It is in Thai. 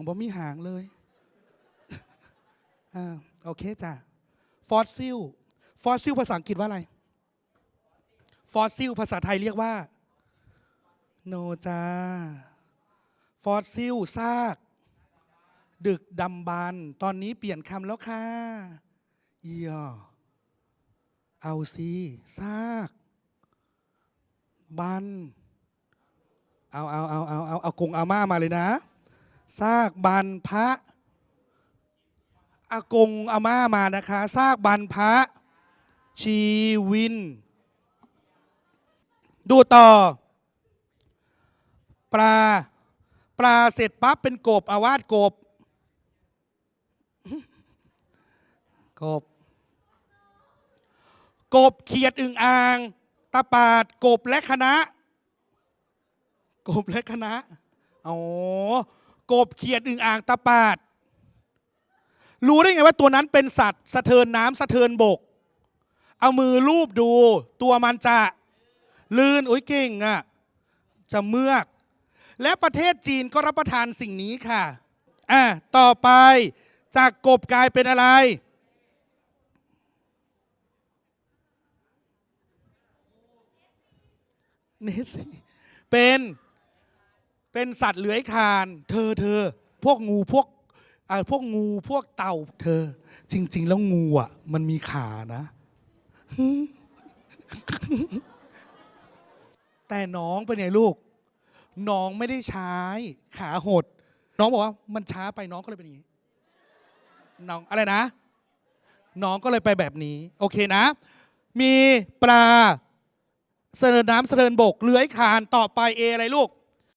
ของผมมีหางเลยอ่าโอเคจ้ะฟอสซิลฟอสซิลภาษาอังกฤษว่าอะไร ฟอสซิลภาษาไทยเรียกว่า โนจ้าฟอสซิลซาก ดึกดำบรรตอนนี้เปลี่ยนคำแล้วค่ะเอียเอาสิซากบันเอาเอาเอาเอาเอาเอากงอาม่ามาเลยนะ ซากบันพระอากงอาม่ามานะคะ ซากบันพระชีวิน ดูต่อ ปลา ปลาเสร็จปั๊บเป็นกบอาวาดกบ กบ กบเขียดอึ่งอ่าง ตาปาดกบและคณะ กบและคณะ อ๋อ กบเขียดอึ่งอ่างตาปาด รู้ได้ไงว่าตัวนั้นเป็นสัตว์สะเทินน้ำสะเทินบก เอามือลูบดู ตัวมันจะลื่นโอ้ยเก่งอะ่ะจะเมือก และประเทศจีนก็รับประทานสิ่งนี้ค่ะอะต่อไปจากกบกลายเป็นอะไรเนสเป็น เป็นสัตว์เลื้อยคลาน เธอเธอ พวกงูพวกอ่าพวกงูพวกเต่า เธอ จริง ๆ แล้วงูอะ มันมีขานะ แต่น้องเป็นไงลูก น้องไม่ได้ใช้ขาหด น้องบอกว่ามันช้าไปน้องก็เลยเป็นอย่างนี้ น้องอะไรนะ น้องก็เลยไปแบบนี้ โอเคนะ มีปลาเสริญน้ำเสริญบกเลื้อยคลานต่อไปเออะไรลูก